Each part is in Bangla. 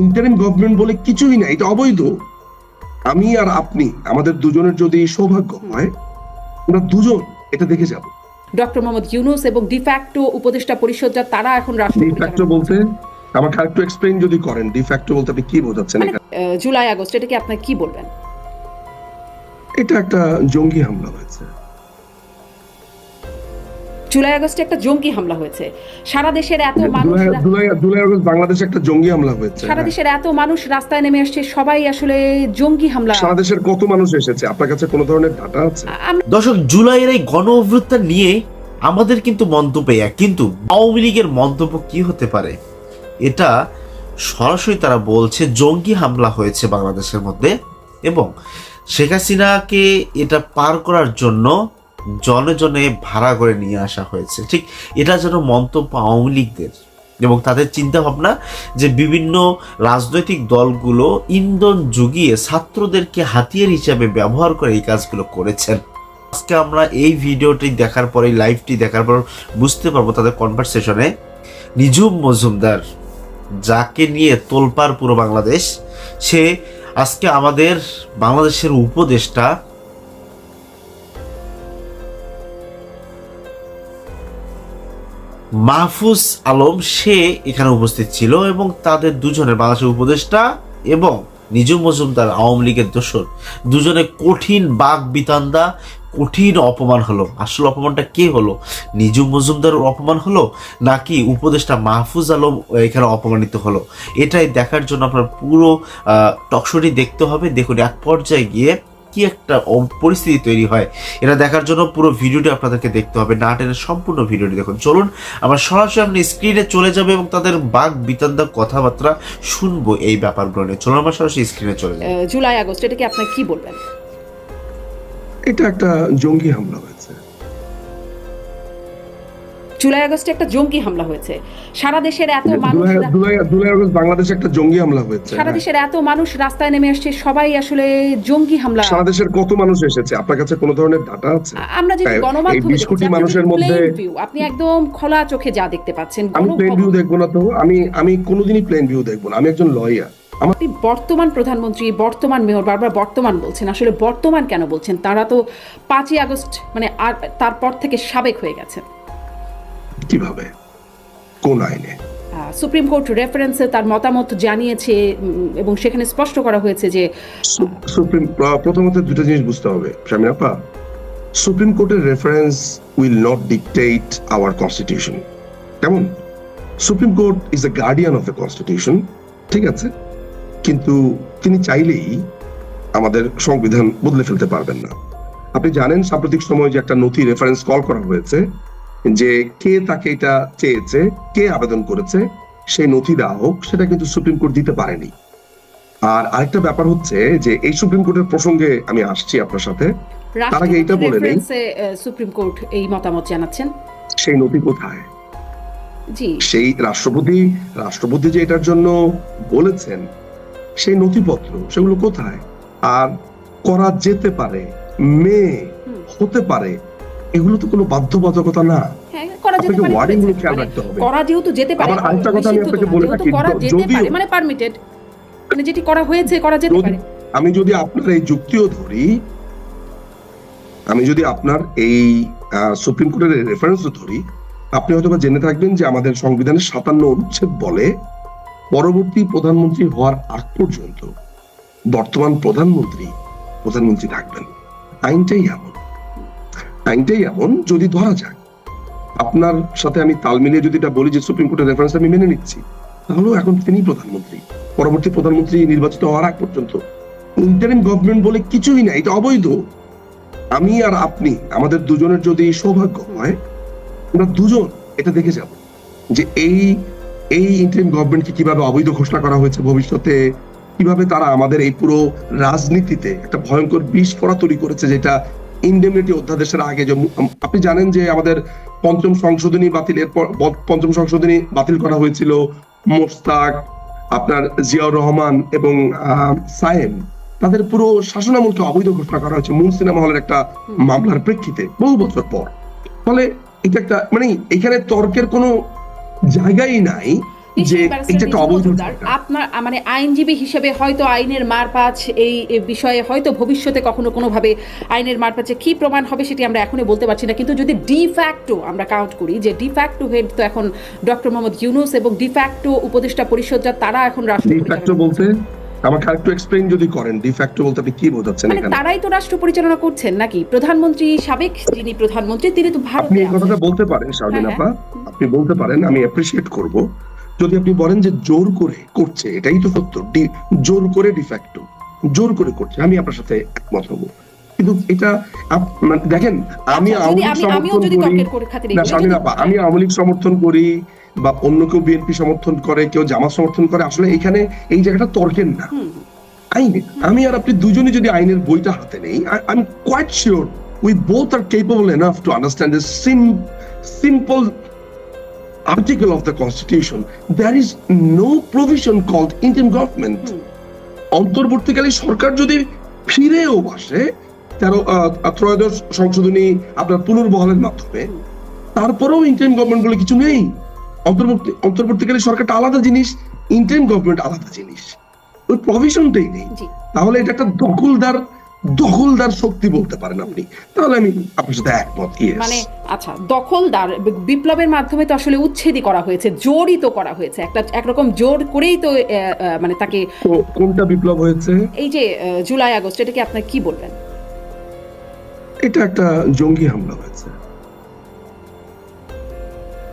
ইন্টারিম গভর্নমেন্ট বলে কিছুই না এটা অবৈধ। আমি আর আপনি আমাদের দুজনের যদি সৌভাগ্য হয় আমরা দুজন এটা দেখে যাব। ডক্টর মোহাম্মদ ইউনুস এবং ডিফ্যাক্টো উপদেষ্টা পরিষদ যা তারা এখন রাষ্ট্র ডিফ্যাক্টো বলতে আমাকে আরেকটু এক্সপ্লেইন যদি করেন ডিফ্যাক্টো বলতে আপনি কি বোঝাচ্ছেন মানে, জুলাই আগস্ট এটাকে আপনি কি বলবেন? এটা একটা জঙ্গি হামলা হয়েছে। জুলাই আগস্টে একটা জঙ্গি হামলা হয়েছে। সারা দেশের এত মানুষ জুলাই জুলাই আগস্ট বাংলাদেশে একটা জঙ্গি হামলা হয়েছে। সারা দেশের এত মানুষ রাস্তায় নেমে আসছে সবাই আসলে জঙ্গি হামলা সারা দেশের কত মানুষ এসেছে? আপনার কাছে কোনো ধরনের ডাটা আছে? দর্শক জুলাইয়ের এই গণ অভ্যুত্থান নিয়ে আমাদের কিন্তু মন্তব্য এক কিন্তু আওয়ামী লীগের মন্তব্য কি হতে পারে? এটা সরাসরি তারা বলছে জঙ্গি হামলা হয়েছে বাংলাদেশের মধ্যে এবং শেখ হাসিনাকে এটা পার করার জন্য জনে জনে ভাড়া করে নিয়ে আসা হয়েছে। ঠিক এটা যেন মন্তব্য আওয়ামী লীগদের এবং তাদের চিন্তা ভাবনা যে বিভিন্ন রাজনৈতিক দলগুলো ইন্ধন জুগিয়ে ছাত্রদেরকে হাতিয়ার হিসাবে ব্যবহার করে এই কাজগুলো করেছেন। আজকে আমরা এই ভিডিওটি দেখার পরে, এই লাইভটি দেখার পর বুঝতে পারব তাদের কনভারসেশনে নিজুম মজুমদার যাকে নিয়ে তোলপাড় পুরো বাংলাদেশ, সে আজকে আমাদের বাংলাদেশের উপদেষ্টা মাহফুজ আলম, সে এখানে উপস্থিত ছিল এবং তাদের দুজনের বাংলাদেশের উপদেষ্টা এবং নিজুম মজুমদার আওয়ামী লীগের দোসর দুজনে কঠিন বাঘ বিতান্দা, কঠিন অপমান হলো। আসল অপমানটা কে হলো? নিজুম মজুমদার অপমান হলো নাকি উপদেষ্টা মাহফুজ আলম এখানে অপমানিত হলো? এটাই দেখার জন্য আপনার পুরো টকশোটি দেখতে হবে। দেখুন, এক পর্যায়ে গিয়ে কি একটা পরিস্থিতি তৈরি হয় এটা দেখার জন্য পুরো ভিডিওটি আপনাদেরকে দেখতে হবে। না টেনে সম্পূর্ণ ভিডিওটি দেখুন। চলুন আমার সরাসরি আপনি স্ক্রিনে চলে যাবে এবং তাদের বাঘ বিতান্দা কথাবার্তা শুনব এই ব্যাপারগুলো নিয়ে। চলুন আমার সরাসরি স্ক্রিনে চলে যাবে জুলাই আগস্ট এটাকে আপনার কি বলবেন? এটা একটা জঙ্গি হামলা জুলাই আগস্টে একটা জঙ্গি হামলা হয়েছে। সারা দেশের এত মানুষ জুলাই আগস্ট বাংলাদেশে একটা জঙ্গি হামলা হয়েছে। সারা দেশের এত মানুষ রাস্তায় নেমে আসছে সবাই আসলে জঙ্গি হামলা সারা দেশের কত মানুষ এসেছে? আপনার কাছে কোনো ধরনের ডাটা আছে? আমরা এই গণমাধ্যমে 20 কোটি মানুষের মধ্যে- আপনি একদম খোলা চোখে যা দেখতে পাচ্ছেন আমি প্লেন ভিউ দেখব না তো। আমি আমি কোনোদিনই প্লেন ভিউ দেখব না। আমি একজন লয়ার আপনি বর্তমান প্রধানমন্ত্রী বর্তমান মেয়র বারবার বর্তমান বলছেন আসলে বর্তমান কেন বলছেন? তারা তো পাঁচই আগস্ট মানে আর তারপর থেকে সাবেক হয়ে গেছে কীভাবে? কোন আইনে? সুপ্রিম কোর্ট রেফারেন্সে তার মতামত জানিয়েছে এবং সেখানে স্পষ্ট করা হয়েছে যে সুপ্রিম প্রথমত দুটো জিনিস বুঝতে হবে শামিনাপা সুপ্রিম কোর্টের reference will not dictate our constitution. কেমন? Supreme court is the guardian of the constitution ঠিক আছে? কিন্তু তিনি চাইলেই আমাদের সংবিধান বদলে ফেলতে পারবেন না। আপনি জানেন সাম্প্রতিক সময় যে একটা নথি রেফারেন্স কল করা হয়েছে যে কে তাকে এটা চেয়েছে কে আবেদন করেছে সেই নথি দেওয়া হোক সেটা কিন্তু সুপ্রিম কোর্ট দিতে পারেনি। আর আরেকটা ব্যাপার হচ্ছে যে এই সুপ্রিম কোর্টের প্রসঙ্গে আমি আসছি আপনার সাথে। তার আগে এইটা বলে নেই। সুপ্রিম কোর্ট এই মতামত জানাচ্ছেন। সেই নথি কোথায়? জি। সেই রাষ্ট্রপতি রাষ্ট্রপতি যে এটার জন্য বলেছেন সেই নথিপত্র সেগুলো কোথায়? আর করা যেতে পারে মেয়ে হুম। হতে পারে এগুলো তো কোনো বাধ্যবাধকতা না। হ্যাঁ করা যেতে পারে। wording খেয়াল রাখতে হবে। করা যেহেতু যেতে পারে আরেকটা কথা আমি আপনাকে বলে মানে পারমিটেড মানে যেটি করা হয়েছে করা যেতে পারে। আমি যদি আপনার এই যুক্তিও ধরি আমি যদি আপনার এই সুপ্রিম কোর্টের রেফারেন্স ধরি আপনি হয়তো জেনে থাকবেন যে আমাদের সংবিধানের সাতান্ন অনুচ্ছেদ বলে পরবর্তী প্রধানমন্ত্রী হওয়ার আগ পর্যন্ত বর্তমান প্রধানমন্ত্রী প্রধানমন্ত্রী থাকবেন। আইনটাই এমন। আইনটাই এমন যদি ধরা যায়, আপনার সাথে আমি তাল মিলিয়ে যদি এটা বলি যে সুপ্রিম কোর্টের রেফারেন্স আমি মেনে নিচ্ছি, তাহলেও এখন তিনি প্রধানমন্ত্রী। পরবর্তী প্রধানমন্ত্রী নির্বাচিত হওয়ার আগ পর্যন্ত ইন্টারিম গভর্নমেন্ট বলে কিছুই না এটা অবৈধ। আমি আর আপনি, আমাদের দুজনের যদি সৌভাগ্য হয়, আমরা দুজন এটা দেখে যাব যে এই এই ইন্টারিম গভর্নমেন্টকে কীভাবে অবৈধ ঘোষণা করা হয়েছে ভবিষ্যতে, কীভাবে তারা আমাদের এই পুরো রাজনীতিতে একটা ভয়ঙ্কর বিস্ফোরা তৈরি করেছে যেটা ইন্ডেমনিটি অধ্যাদেশের আগে যে আপনি জানেন যে আমাদের পঞ্চম সংশোধনী বাতিলের পর ব- পঞ্চম সংশোধনী বাতিল করা হয়েছিল মোস্তাক আপনার জিয়াউর রহমান এবং সায়েম। তাদের পুরো শাসনামলকে অবৈধ ঘোষণা করা হয়েছে মূল সিনেমা হলের একটা মামলার প্রেক্ষিতে বহু বছর পর। ফলে এটা একটা মানে এখানে তর্কের কোনো জায়গাই নাই। যে একটা অবৈধ আপনার মানে আইনজীবী হিসেবে হয়তো আইনের মারপ্যাচ এই বিষয়ে হয়তো ভবিষ্যতে কখনো কোনোভাবে আইনের মারপ্যাচে কি প্রমাণ হবে সেটি আমরা এখনই বলতে পারছি না। কিন্তু যদি ডিফ্যাক্টো আমরা কাউন্ট করি যে ডিফ্যাক্টো হেড তো এখন ডক্টর মোহাম্মদ ইউনুস এবং ডিফ্যাক্টো উপদেষ্টা পরিষদ যা তারা এখন রাষ্ট্র ডিফ্যাক্টো বলতে আমাকে আরেকটু এক্সপ্লেইন যদি করেন ডিফ্যাক্টো বলতে আপনি কি বোঝাচ্ছেন মানে এখানে? তারাই তো রাষ্ট্র পরিচালনা করছেন নাকি? প্রধানমন্ত্রী সাবেক যিনি প্রধানমন্ত্রী তিনি তো আপনি এই কথাটা বলতে পারেন শারমিন হ্যাঁ, আপা। আপনি বলতে পারেন আমি অ্যাপ্রিসিয়েট করব। যদি আপনি বলেন যে জোর করে করছে এটাই তো সত্য। জোর করে ডিফ্যাক্টো জোর করে করছে আমি আপনার সাথে একমত হব। কিন্তু এটা মানে দেখেন আমি আচ্ছা, আওয়ামী লীগ সমর্থন করি না বলি, শারমিন আমি আওয়ামী লীগ সমর্থন করি বা অন্য কেউ বিএনপি সমর্থন করে কেউ জামাত সমর্থন করে আসলে এখানে এই জায়গাটা তর্কের না। আইনে আমি আর আপনি দুজনে যদি আইনের বইটা হাতে নেই I am quite sure we both are capable enough to understand simple article of the constitution there is no provision called indian government. Hmm. অন্তর্বর্তীকালে সরকার যদি ফিরেও আসে তেরো ত্রয়োদশ সংশোধনী আপনার পুনর্বহালের মাধ্যমে তারপরেও ইন্ডিয়ান গভর্নমেন্ট বলে কিছু নেই। অন্তর্বর্তী অন্তর্বর্তীকালে সরকারটা আলাদা জিনিস ইন্ডিয়ান গভর্নমেন্ট আলাদা জিনিস। ওই প্রভিশনটাই নেই। তাহলে এটা একটা দখলদার দখলদার শক্তি বলতে পারেন আপনি। তাহলে আমি আপনার সাথে একমত মানে আচ্ছা দখলদার বিপ্লবের মাধ্যমে তো আসলে উচ্ছেদই করা হয়েছে জোরই তো করা হয়েছে। একটা একরকম জোর করেই তো মানে তাকে কোনটা বিপ্লব হয়েছে? এই যে জুলাই আগস্ট এটাকে আপনার কি বলবেন? এটা একটা জঙ্গি হামলা হয়েছে।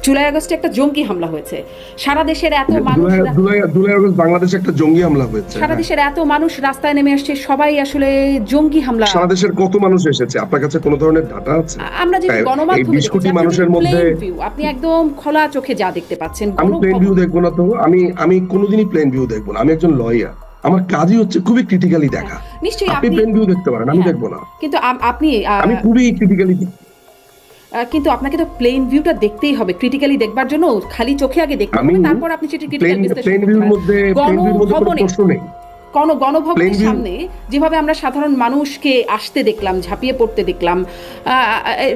জুলাই আগস্টে একটা জঙ্গি হামলা হয়েছে। সারা দেশের এত মানুষ জুলাই জুলাই আগস্ট বাংলাদেশে একটা জঙ্গি হামলা হয়েছে সারা দেশের এত মানুষ রাস্তায় নেমে আসছে সবাই আসলে জঙ্গি হামলা সারা দেশের কত মানুষ এসেছে? আপনার কাছে কোনো ধরনের ডাটা আছে? আমরা যে গণমাধ্যমে 20 কোটি আপনি মানুষের মধ্যে- আপনি একদম খোলা চোখে যা দেখতে পাচ্ছেন আমি প্লেন ভিউ দেখব না তো। আমি আমি কোনোদিনই প্লেন ভিউ দেখব না। আমি একজন লয়ার আমার কাজই হচ্ছে খুবই ক্রিটিক্যালি দেখা। নিশ্চয়ই আপনি প্লেন ভিউ দেখতে পারেন আমি হ্যাঁ। দেখব না। কিন্তু আপনি আমি খুবই ক্রিটিক্যালি আহ, কিন্তু আপনাকে তো প্লেন ভিউটা দেখতেই হবে ক্রিটিক্যালি দেখবার জন্য খালি চোখে আগে দেখতে হবে তারপর আপনি সেটা ক্রিটিক্যাল বিশ্লেষণ প্লেন করতে কোনো গণভবনের সামনে যেভাবে আমরা সাধারণ মানুষকে আসতে দেখলাম ঝাঁপিয়ে পড়তে দেখলাম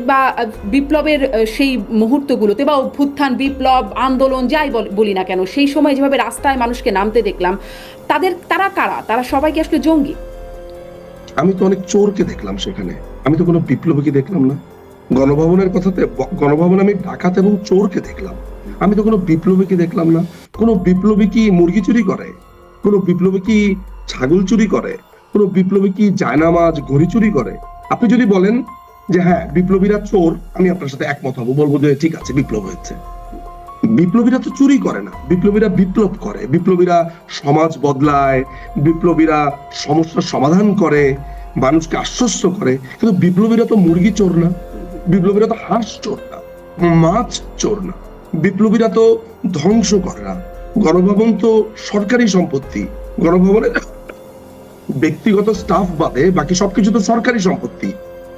বা বিপ্লবের সেই মুহূর্তগুলোতে বা অভ্যুত্থান বিপ্লব আন্দোলন যাই বল- বলি না কেন সেই সময় যেভাবে রাস্তায় মানুষকে নামতে দেখলাম তাদের তারা কারা? তারা সবাইকে আসলে জঙ্গি? আমি তো অনেক চোরকে দেখলাম সেখানে। আমি তো কোনো বিপ্লবীকে দেখলাম না। গণভবনের কথাতে গণভবনে আমি ডাকাত এবং চোরকে দেখলাম। আমি তো কোনো বিপ্লবীকে দেখলাম না। কোনো বিপ্লবী কি মুরগি চুরি করে? কোনো বিপ্লবী কি ছাগল চুরি করে? কোনো বিপ্লবী কি জায়নামাজ, ঘড়ি চুরি করে? আপনি যদি বলেন যে হ্যাঁ বিপ্লবীরা চোর, আমি আপনার সাথে একমত হব। বলব যে, ঠিক আছে, বিপ্লব হয়েছে। বিপ্লবীরা তো চুরি করে না। বিপ্লবীরা বিপ্লব করে। বিপ্লবীরা সমাজ বদলায়। বিপ্লবীরা সমস্যার সমাধান করে। মানুষকে আশ্বস্ত করে। কিন্তু বিপ্লবীরা তো মুরগি চোর না। বিপ্লবীরা তো হাঁস চোর না মাছ চোর না। বিপ্লবীরা তো ধ্বংস করে না। গণভবন তো সরকারি সম্পত্তি। গণভবনের ব্যক্তিগত স্টাফ বাদে বাকি সবকিছু তো সরকারি সম্পত্তি।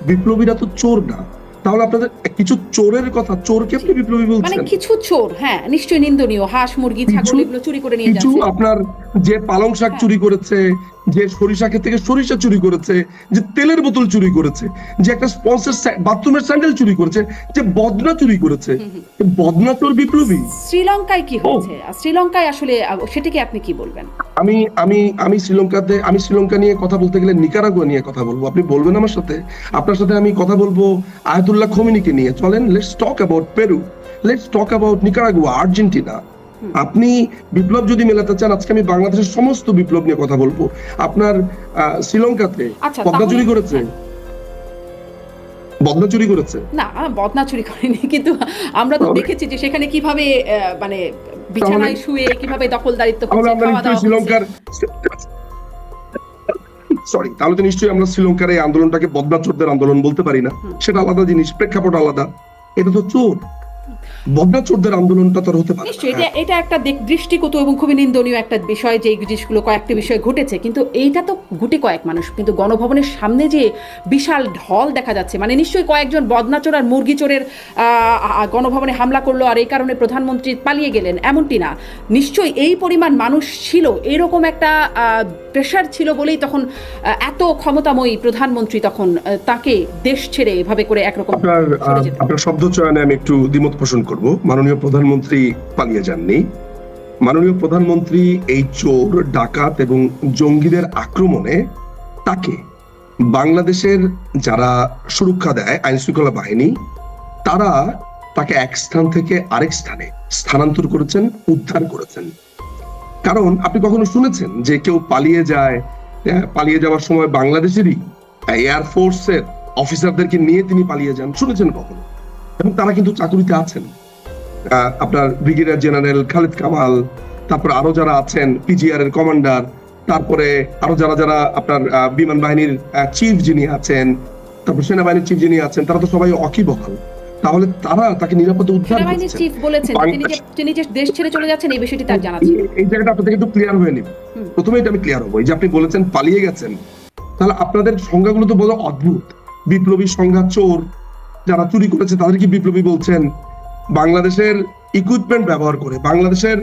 বিপ্লবীরা তো চোর না। তাহলে আপনাদের কিছু চোরের কথা চোরকে আপনি বিপ্লবী মানে বলছেন কিছু চোর হ্যাঁ নিশ্চয়ই নিন্দনীয়। হাঁস মুরগি ছাগল এগুলো চুরি করে নিয়ে কিছু আপনার যে পালং শাক হ্যাঁ। চুরি করেছে যে সরিষা ক্ষেত থেকে সরিষা চুরি করেছে যে তেলের বোতল চুরি করেছে যে একটা স্পন্সর বাথরুমের স্যান্ডেল চুরি করেছে যে বদনা চুরি করেছে। বদনা চোর বিপ্লবী। শ্রীলঙ্কায় কি আর শ্রীলঙ্কায় আসলে সেটাকে আপনি কি বলবেন? আমি আমি আমি শ্রীলঙ্কাতে আমি শ্রীলঙ্কা নিয়ে কথা বলতে গেলে নিকারাগুয়া নিয়ে কথা বলব। আপনি বলবেন আমার সাথে? আপনার সাথে আমি কথা বলব আয়াতুল্লাহ খমিনিকে নিয়ে। চলেন let's talk about Peru let's talk about Nicaragua Argentina আপনি বিপ্লব যদি মেলাতে চান আজকে আমি বাংলাদেশের সমস্ত বিপ্লব নিয়ে কথা বলব। আপনার শ্রীলঙ্কাতে আচ্ছা, বদনা তাহলে- চুরি করেছে। বদনা চুরি করেছে। না বদনা চুরি করেনি কিন্তু আমরা তো দেখেছি যে সেখানে কীভাবে মানে বিছানায় শুয়ে কীভাবে দখলদারিত্ব করছে, শ্রীলঙ্কার সরি তাহলে তো নিশ্চয়ই আমরা শ্রীলঙ্কার এই আন্দোলনটাকে বদনা চোরদের আন্দোলন বলতে পারি না। সেটা আলাদা জিনিস প্রেক্ষাপট আলাদা। এটা তো চোর। বদনা আন্দোলনটা তো আর হতে পারে। নিশ্চয়ই এটা এটা একটা দৃষ্টিকট এবং খুবই নিন্দনীয় একটা বিষয় যে এই জিনিসগুলো কয়েকটি বিষয় ঘটেছে। কিন্তু এইটা তো গুটি কয়েক মানুষ কিন্তু গণভবনের সামনে যে বিশাল ঢল দেখা যাচ্ছে মানে নিশ্চয়ই কয়েকজন বদনাচোর আর মুরগি চোরের গণভবনে হামলা করল আর এই কারণে প্রধানমন্ত্রী পালিয়ে গেলেন এমনটি না। নিশ্চয়ই এই পরিমাণ মানুষ ছিল এরকম একটা প্রেশার ছিল বলেই তখন এত ক্ষমতাময়ী প্রধানমন্ত্রী তখন তাকে দেশ ছেড়ে এভাবে করে একরকম আপনার শব্দ চয়নে আমি একটু দ্বিমত পোষণ করব। মাননীয় প্রধানমন্ত্রী পালিয়ে যাননি। মাননীয় প্রধানমন্ত্রী এই চোর, ডাকাত এবং জঙ্গিদের আক্রমণে তাকে বাংলাদেশের যারা সুরক্ষা দেয় আইন শৃঙ্খলা বাহিনী, তারা তাকে এক স্থান থেকে আরেক স্থানে স্থানান্তর করেছেন, উদ্ধার করেছেন। কারণ আপনি কখনো শুনেছেন যে কেউ পালিয়ে যায় পালিয়ে যাওয়ার সময় বাংলাদেশেরই এয়ারফোর্সের অফিসারদেরকে নিয়ে তিনি পালিয়ে যান? শুনেছেন কখনো? এবং তারা কিন্তু চাকুরিতে আছেন। আপনার ব্রিগেডিয়ার জেনারেল খালিদ কামাল তারপর আরও যারা আছেন পিজিআর এর কমান্ডার তারপরে আরও যারা যারা আপনার বিমান বাহিনীর চিফ যিনি আছেন তারপর সেনাবাহিনীর চিফ যিনি আছেন তারা তো সবাই অকিবহাল। তাহলে তারা তাকে নিরাপদে উদ্ধার চিফ বলেছেন তিনি যে দেশ ছেড়ে চলে যাচ্ছেন এই বিষয়টি তার জানা ছিল। এই- জায়গাটা আপনাদের একটু ক্লিয়ার হয়ে। প্রথমে এটা আমি ক্লিয়ার হব। যে আপনি বলেছেন পালিয়ে গেছেন তাহলে আপনাদের সংজ্ঞাগুলো তো বড় অদ্ভুত। বিপ্লবী সংজ্ঞা চোর যারা চুরি করেছে তাদেরকে বিপ্লবী বলছেন? বাংলাদেশের ইকুইপমেন্ট ব্যবহার করে, বাংলাদেশের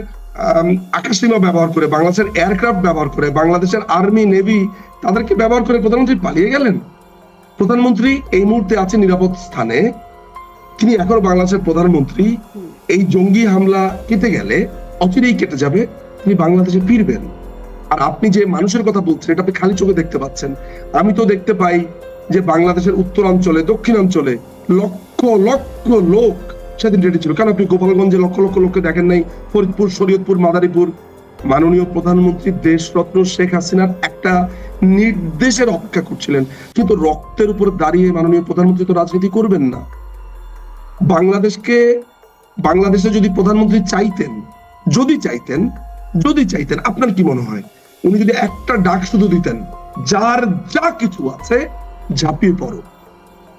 আকাশসীমা ব্যবহার করে, বাংলাদেশের এয়ারক্রাফট ব্যবহার করে, বাংলাদেশের আর্মি নেভি তাদেরকে ব্যবহার করে প্রধানমন্ত্রী পালিয়ে গেলেন। প্রধানমন্ত্রী এই মুহূর্তে আছে নিরাপদ স্থানে। তিনি এখনও বাংলাদেশের প্রধানমন্ত্রী। এই জঙ্গি হামলা কেটে গেলে অচিরেই কেটে যাবে, তিনি বাংলাদেশে ফিরবেন। আর আপনি যে মানুষের কথা বলছেন, এটা আপনি খালি চোখে দেখতে পাচ্ছেন। আমি তো দেখতে পাই যে বাংলাদেশের উত্তরাঞ্চলে, দক্ষিণাঞ্চলে লক্ষ লক্ষ লোক সেদিন রেডি ছিল। কারণ আপনি গোপালগঞ্জে লক্ষ লক্ষ লোককে দেখেন নাই? ফরিদপুর, শরীয়তপুর, মাদারীপুর। মাননীয় প্রধানমন্ত্রী দেশরত্ন শেখ হাসিনার একটা নির্দেশের অপেক্ষা করছিলেন। কিন্তু রক্তের উপর দাঁড়িয়ে মাননীয় প্রধানমন্ত্রী তো রাজনীতি করবেন না। বাংলাদেশকে, বাংলাদেশে যদি প্রধানমন্ত্রী চাইতেন, যদি চাইতেন যদি চাইতেন, আপনার কি মনে হয়? উনি যদি একটা ডাক শুধু দিতেন, যার যা কিছু আছে, ঝাঁপিয়ে পড়ো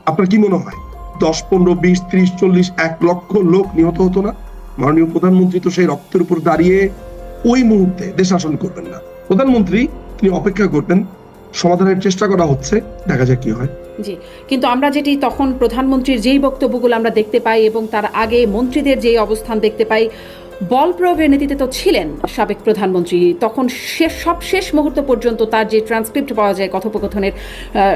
আপনার কি মনে হয়? দশ, পনেরো, বিশ, ত্রিশ, চল্লিশ, এক লক্ষ লোক নিহত হতো না। মাননীয় প্রধানমন্ত্রী তো সেই রক্তের উপর দাঁড়িয়ে ওই মুহূর্তে দেশ শাসন করবেন না। প্রধানমন্ত্রী, তিনি অপেক্ষা করবেন, সমাধানের চেষ্টা করা হচ্ছে, দেখা যাক কি হয়। জি, কিন্তু আমরা যেটি তখন প্রধানমন্ত্রীর যেই বক্তব্যগুলো আমরা দেখতে পাই এবং তার আগে মন্ত্রীদের যেই অবস্থান দেখতে পাই বল প্রয়োগের নীতিতে তো ছিলেন সাবেক প্রধানমন্ত্রী। তখন শেষ সব শেষ মুহূর্ত পর্যন্ত তার যে ট্রান্সক্রিপ্ট পাওয়া যায় কথোপকথনের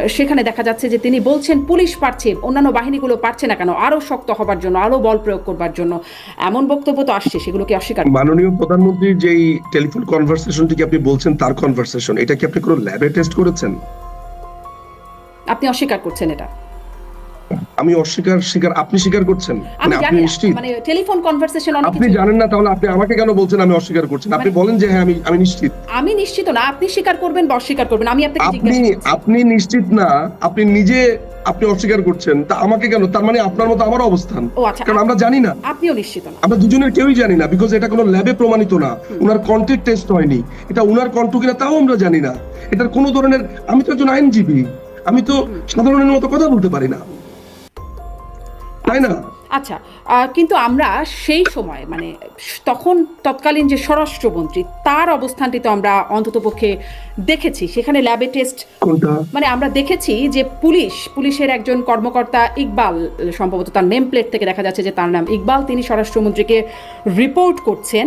সেখানে দেখা যাচ্ছে যে তিনি বলছেন পুলিশ পারছে অন্যান্য বাহিনীগুলো পারছে না কেন? আরও শক্ত হবার জন্য আরও বল প্রয়োগ করবার জন্য। এমন বক্তব্য তো আসছে সেগুলোকে অস্বীকার? মাননীয় প্রধানমন্ত্রীর যেই টেলিফোন কনভারসেশনটিকে আপনি বলছেন তার কনভারসেশন এটা কি আপনি কোনো ল্যাবে টেস্ট করেছেন? আপনি অস্বীকার করছেন এটা? আমি অস্বীকার স্বীকার আপনি স্বীকার করছেন? মানে আপনি নিশ্চিত? মানে টেলিফোন কনভারসেশন অনেক আপনি জানেন না তাহলে আপনি আমাকে কেন বলছেন আমি অস্বীকার করছেন? আপনি মানে- বলেন যে হ্যাঁ আমি আমি নিশ্চিত। আমি নিশ্চিত না আপনি স্বীকার করবেন বা অস্বীকার করবেন আমি আপনাকে আপনি। আপনি নিশ্চিত না আপনি নিজে আপনি অস্বীকার করছেন তা আমাকে কেন? তার মানে আপনার মতো আমার অবস্থান। আচ্ছা কারণ আমরা জানি না। আপনিও নিশ্চিত না। আমরা দুজনের কেউই জানি না বিকজ এটা কোনো ল্যাবে প্রমাণিত না। উনার কন্টেন্ট টেস্ট হয়নি। এটা উনার কণ্ঠ কিনা তাও আমরা জানি না। এটার কোনো ধরনের আমি তো একজন আইনজীবী। আমি তো সাধারণের মতো কথা বলতে পারি না। তাই না আচ্ছা কিন্তু আমরা সেই সময় মানে তখন তৎকালীন যে স্বরাষ্ট্রমন্ত্রী তার অবস্থানটি তো আমরা অন্ততপক্ষে দেখেছি। সেখানে ল্যাবে টেস্ট মানে আমরা দেখেছি যে পুলিশ পুলিশের একজন কর্মকর্তা ইকবাল সম্ভবত তার নেম প্লেট থেকে দেখা যাচ্ছে যে তার নাম ইকবাল তিনি স্বরাষ্ট্রমন্ত্রীকে রিপোর্ট করছেন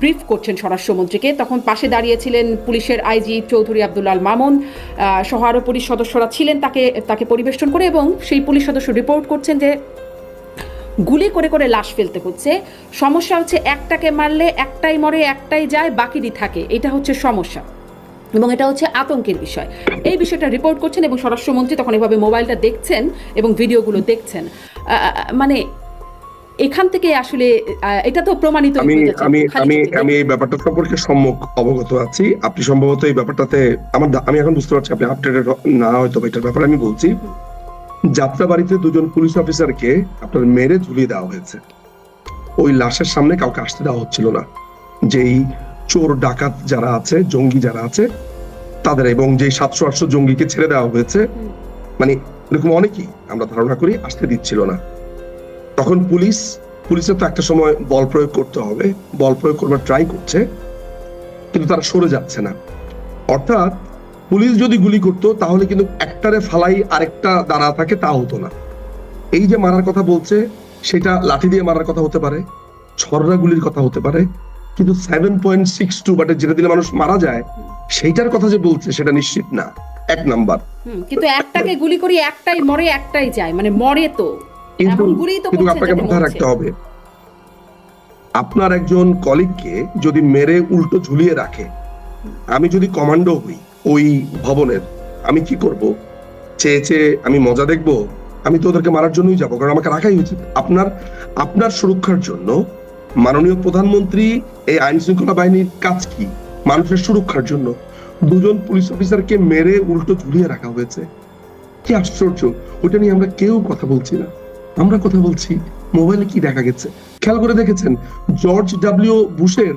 ব্রিফ করছেন স্বরাষ্ট্রমন্ত্রীকে। তখন পাশে দাঁড়িয়েছিলেন পুলিশের আইজি চৌধুরী আব্দুল্লাল মামুন সহ আরও পুলিশ সদস্যরা ছিলেন তাকে তাকে পরিবেষ্টন করে এবং সেই পুলিশ সদস্য রিপোর্ট করছেন যে গুলি করে করে লাশ ফেলতে হচ্ছে। সমস্যা হচ্ছে একটাকে মারলে একটাই মরে একটাই যায় বাকিটি থাকে। এটা হচ্ছে সমস্যা। এবং এটা হচ্ছে আতঙ্কের বিষয়। এই বিষয়টা রিপোর্ট করছেন এবং স্বরাষ্ট্রমন্ত্রী তখন এভাবে মোবাইলটা দেখছেন এবং ভিডিওগুলো দেখছেন। মানে এখান থেকে আসলে এটা তো প্রমাণিত আমি আমি আমি আমি এই ব্যাপারটা সম্পর্কে সম্মুখ অবগত আছি। আপনি সম্ভবত এই ব্যাপারটাতে আমার আমি এখন বুঝতে পারছি আপনি আপডেটেড না হয়তো এটার ব্যাপারে আমি বলছি। যাত্রাবাড়িতে দুজন পুলিশ অফিসারকে আপনার মেরে ঝুলিয়ে দেওয়া হয়েছে। ওই লাশের সামনে কাউকে আসতে দেওয়া হচ্ছিল না। যেই চোর ডাকাত যারা আছে, জঙ্গি যারা আছে, তাদের এবং যে সাতশো আটশো জঙ্গিকে ছেড়ে দেওয়া হয়েছে মানে এরকম অনেকেই আমরা ধারণা করি আসতে দিচ্ছিল না। তখন পুলিশ, পুলিশের তো একটা সময় বল প্রয়োগ করতে হবে, বল প্রয়োগ করবার ট্রাই করছে, কিন্তু তারা সরে যাচ্ছে না। অর্থাৎ পুলিশ যদি গুলি করতো তাহলে কিন্তু একটারে ফালাই আরেকটা দাঁড়া থাকে তা হতো না। এই যে মারার কথা বলছে সেটা লাঠি দিয়ে মারার কথা হতে পারে ছররা গুলির কথা হতে পারে কিন্তু সেভেন পয়েন্ট সিক্স টু বাটে যেটা দিলে মানুষ মারা যায় সেইটার কথা যে বলছে সেটা নিশ্চিত না। এক নাম্বার। কিন্তু একটাকে গুলি করি একটাই মরে একটাই যায় মানে মরে তো। কিন্তু আপনাকে মাথায় রাখতে হবে আপনার একজন কলিগকে যদি মেরে উল্টো ঝুলিয়ে রাখে আমি যদি কমান্ডো হই ওই ভবনের। আমি কি করব? চেয়ে চেয়ে আমি মজা দেখব? আমি তো ওদেরকে মারার জন্যই যাব, কারণ আমাকে রাখাই উচিত। আপনার আপনার সুরক্ষার জন্য মাননীয় প্রধানমন্ত্রী এই আইন শৃঙ্খলা বাহিনীর কাজ কি? মানুষের সুরক্ষার জন্য দুজন পুলিশ অফিসারকে মেরে উল্টো ঝুলিয়ে রাখা হয়েছে। কি আশ্চর্য! ওটা নিয়ে আমরা কেউ কথা বলছি না। আমরা কথা বলছি, মোবাইলে কি দেখা গেছে? খেয়াল করে দেখেছেন, জর্জ ডাব্লিউ বুশের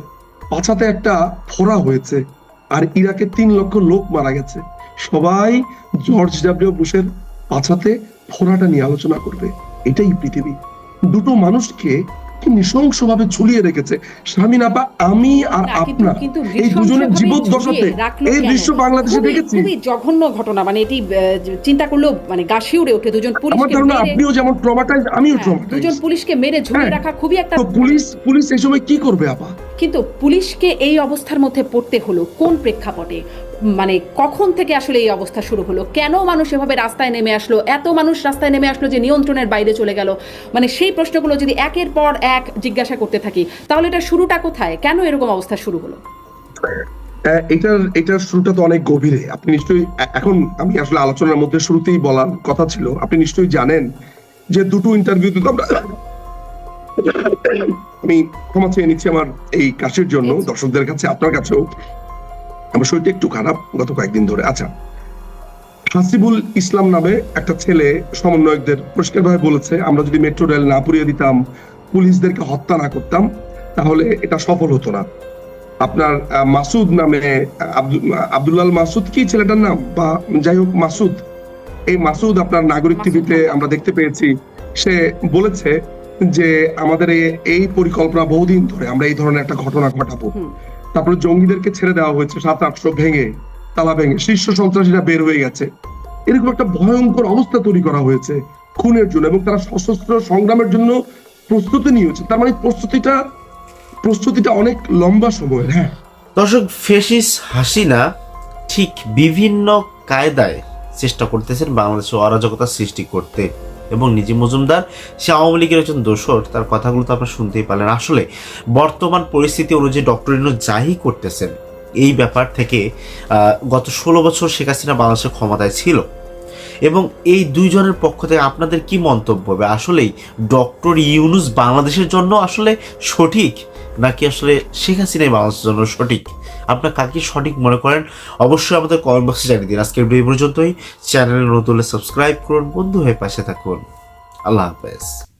পাছাতে একটা ফোড়া হয়েছে। আর ইরাকে তিন লক্ষ লোক মারা গেছে। সবাই জর্জ ডাব্লিউ বুশের পাছাতে ফোড়াটা নিয়ে আলোচনা করবে। এটাই পৃথিবী। দুটো মানুষকে কি নৃশংসভাবে ঝুলিয়ে রেখেছে। আপা আমি আর আপনার। এই দুজনের জীবদ্দশাতে এই দৃশ্য বাংলাদেশে দেখেছি। খুবই জঘন্য ঘটনা মানে এটি চিন্তা করলেও মানে গা শিউরে ওঠে। দুজন আমার ধারণা আপনিও যেমন ট্রমাটাইজ আমিও হ্যাঁ, ট্রমাটাইজ দুজন পুলিশকে মেরে ঝুলিয়ে হ্যাঁ। রাখা খুবই একটা পুলিশ পুলিশ এই সময় কি করবে আপা? কিন্তু পুলিশকে এই অবস্থার মধ্যে পড়তে হলো। কোন প্রেক্ষাপটে? মানে কখন থেকে আসলে এই অবস্থা শুরু হলো? কেন মানুষ এভাবে রাস্তায় নেমে আসলো? এত মানুষ রাস্তায় নেমে আসলো যে নিয়ন্ত্রণের বাইরে চলে গেল? মানে সেই প্রশ্নগুলো যদি একের পর এক জিজ্ঞাসা করতে থাকি তাহলে এটা শুরুটা কোথায়? কেন এরকম অবস্থা শুরু হলো? আহ, এটার এটার শুরুটা তো অনেক গভীরে। আপনি নিশ্চয়ই এখন আমি আসলে আলোচনার মধ্যে শুরুতেই বলার কথা ছিল। আপনি নিশ্চয়ই জানেন যে দুটো ইন্টারভিউতে তো আমরা আমি ক্ষমা চেয়ে নিচ্ছি আমার এই কাশির জন্য দর্শকদের কাছে আপনার কাছেও। আমার শরীরটা একটু খারাপ গত কয়েকদিন ধরে। আচ্ছা হাসিবুল ইসলাম নামে একটা ছেলে সমন্বয়কদের পরিষ্কারভাবে বলেছে আমরা যদি মেট্রো রেল না পুড়িয়ে দিতাম পুলিশদেরকে হত্যা না করতাম তাহলে এটা সফল হতো না। আপনার মাসুদ নামে আব্দুল্লাল মাসুদ কি ছেলেটার নাম? বা যাই হোক মাসুদ। এই মাসুদ আপনার নাগরিক। টিভিতে আমরা দেখতে পেয়েছি। সে বলেছে যে আমাদের এই পরিকল্পনা বহুদিন ধরে আমরা এই ধরনের একটা ঘটনা ঘটাবো। তারপরে জঙ্গিদেরকে ছেড়ে দেওয়া হয়েছে, সাত আটশো ভেঙে, তালা ভেঙে, শীর্ষ সন্ত্রাসীরা বের হয়ে গেছে। এরকম একটা ভয়ঙ্কর অবস্থা তৈরি করা হয়েছে খুনের জন্য এবং তারা সশস্ত্র সংগ্রামের জন্য প্রস্তুতি নিয়েছে। তার মানে প্রস্তুতিটা প্রস্তুতিটা অনেক লম্বা সময়ের হ্যাঁ। দর্শক, ফেসিস হাসিনা ঠিক বিভিন্ন কায়দায় চেষ্টা করতেছেন বাংলাদেশে অরাজকতা সৃষ্টি করতে। এবং নিজে মজুমদার, সে আওয়ামী লীগের একজন দোষর, তার কথাগুলো তো আপনারা শুনতেই পারলেন। আসলে, বর্তমান পরিস্থিতি অনুযায়ী ডক্টর ইনু যাই করতেছেন, এই ব্যাপার থেকে গত ষোলো বছর শেখ হাসিনা বাংলাদেশের ক্ষমতায় ছিল। এবং এই দুইজনের পক্ষ থেকে আপনাদের কি মন্তব্য হবে? আসলেই ডক্টর ইউনুস বাংলাদেশের জন্য আসলে সঠিক নাকি আসলে শেখ হাসিনাই বাংলাদেশের জন্য সঠিক? আপনার কাকে সঠিক মনে করেন? অবশ্যই আমাদের কমেন্ট বক্সে জানিয়ে দিন। আজকের ভিডিও পর্যন্তই। চ্যানেলে নতুন সাবস্ক্রাইব করুন। বন্ধু হয়ে পাশে থাকুন। আল্লাহ হাফেজ।